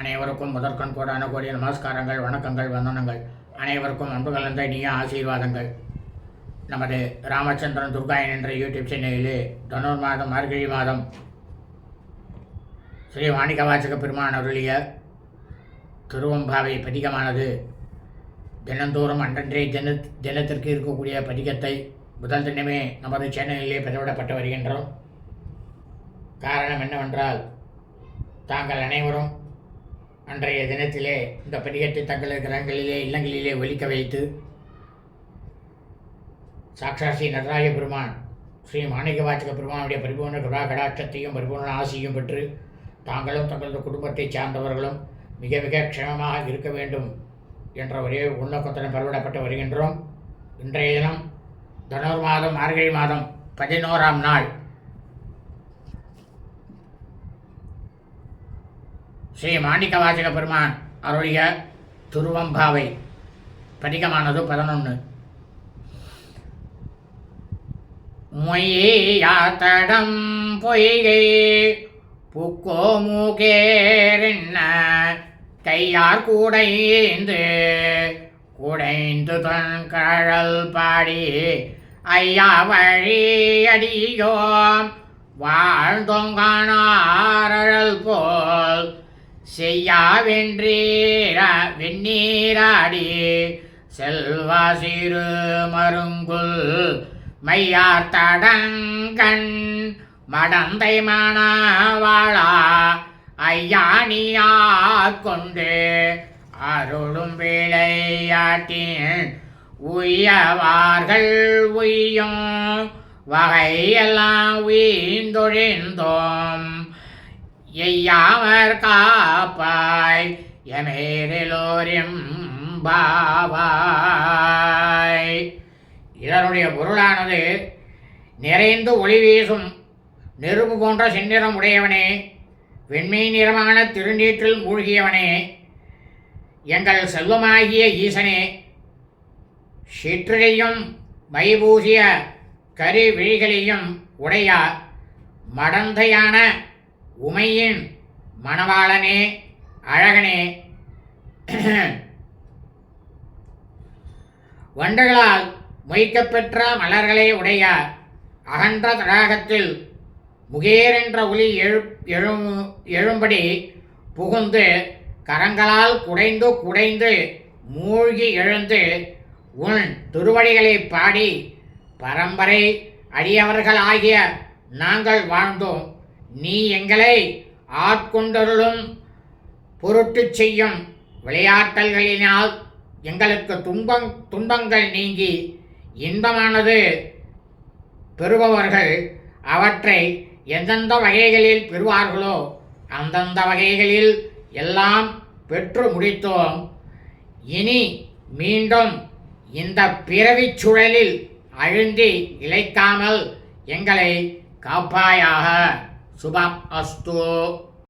அனைவருக்கும் முதற்கண் கோடான கோடிய நமஸ்காரங்கள் வணக்கங்கள் வந்தனங்கள். அனைவருக்கும் அன்பு கலந்த இனிய ஆசீர்வாதங்கள். நமது ராமச்சந்திரன் துர்காயன் என்ற யூடியூப் சேனலிலே தொண்ணூறு மாதம் மார்கழி மாதம் ஸ்ரீ வாணிகவாசக பெருமான் அருளிய திருவம்பாவை பதிகமானது தினந்தோறும் அன்றன்றைய தின தினத்திற்கு இருக்கக்கூடிய பதிகத்தை முதல் தினமே நமது சேனலிலே பதிவிடப்பட்டு வருகின்றோம். காரணம் என்னவென்றால் தாங்கள் அனைவரும் அன்றைய தினத்திலே இந்த பதிகத்தை தங்களது கிரகங்களிலே இல்லங்களிலே ஒலிக்க வைத்து சாக்ஷா ஸ்ரீ நடராஜ பெருமான் ஸ்ரீ மாணிக்க வாச்சக பெருமானுடைய பரிபூர்ண கிருபா கடாட்சத்தையும் பரிபூர்ண ஆசையும் பெற்று தாங்களும் தங்களது குடும்பத்தைச் சார்ந்தவர்களும் மிக மிக க்ஷேமமாக இருக்க வேண்டும் என்ற ஒரே உண்ணக்கத்துடன் பரவிடப்பட்டு வருகின்றோம். இன்றைய தினம் தனுர் மாதம் மார்கழி மாதம் பதினோராம் நாள். ஸ்ரீ மாணிக்க வாசக பெருமான் அருளிய துருவம்பாவை. பதிகமானது பதினொன்று மொய்யாத்தடம் பொய்கை புக்கோ மூகேரென்ன கையார் கூடைந்து குடைந்து தன் கழல் பாடி ஐயா வழி அடியோம் வாழ்ந்தொங்கானாரழல் போல் செய்யாவென்றீர வெந்நீராடி செல்வா சிறு மருங்குல் மையார் தடங்கண் மடந்தை மணவாளா ஐயானியா கொண்டு அருளும் விளையாட்டின் உய்யவார்கள் உய்யும் வகையெல்லாம் உயிர்ந்தொழிந்தோம் எய்யாமற் காப்பாய் எமேரிலோரியம் பாவாய். இதனுடைய பொருளானது நிறைந்து ஒளி வீசும் நெருப்பு போன்ற செந்நிறம் உடையவனே வெண்மை நிறமான திருநீற்றில் மூழ்கியவனே எங்கள் செல்வமாகிய ஈசனே சிற்றிழையும் மைபூசிய கரி விழிகளையும் மடந்தையான உமையின் மணவாளனே அழகனே. வண்டுகளால் மொய்க்கப்பெற்ற மலர்களே உடைய அகன்ற தடாகத்தில் முகேரென்ற ஒளி எழு எழும் எழும்படி புகுந்து கரங்களால் குடைந்து குடைந்து மூழ்கி எழுந்து உன் திருவடிகளை பாடி பரம்பரை அடியவர்களாகிய நாங்கள் வாழ்ந்தோம். நீ எங்களை ஆட்கொண்டருளும். பொருட்டு செய்யும் விளையாட்டல்களினால் எங்களுக்கு துன்பங் துன்பங்கள் நீங்கி இன்பமானது பெறுபவர்கள் அவற்றை எந்தெந்த வகைகளில் பெறுவார்களோ அந்தந்த வகைகளில் எல்லாம் பெற்று முடித்தோம். இனி மீண்டும் இந்த பிறவிச் சுழலில் அழுந்தி இழைக்காமல் எங்களை காப்பாயாக. शुभम अस्तु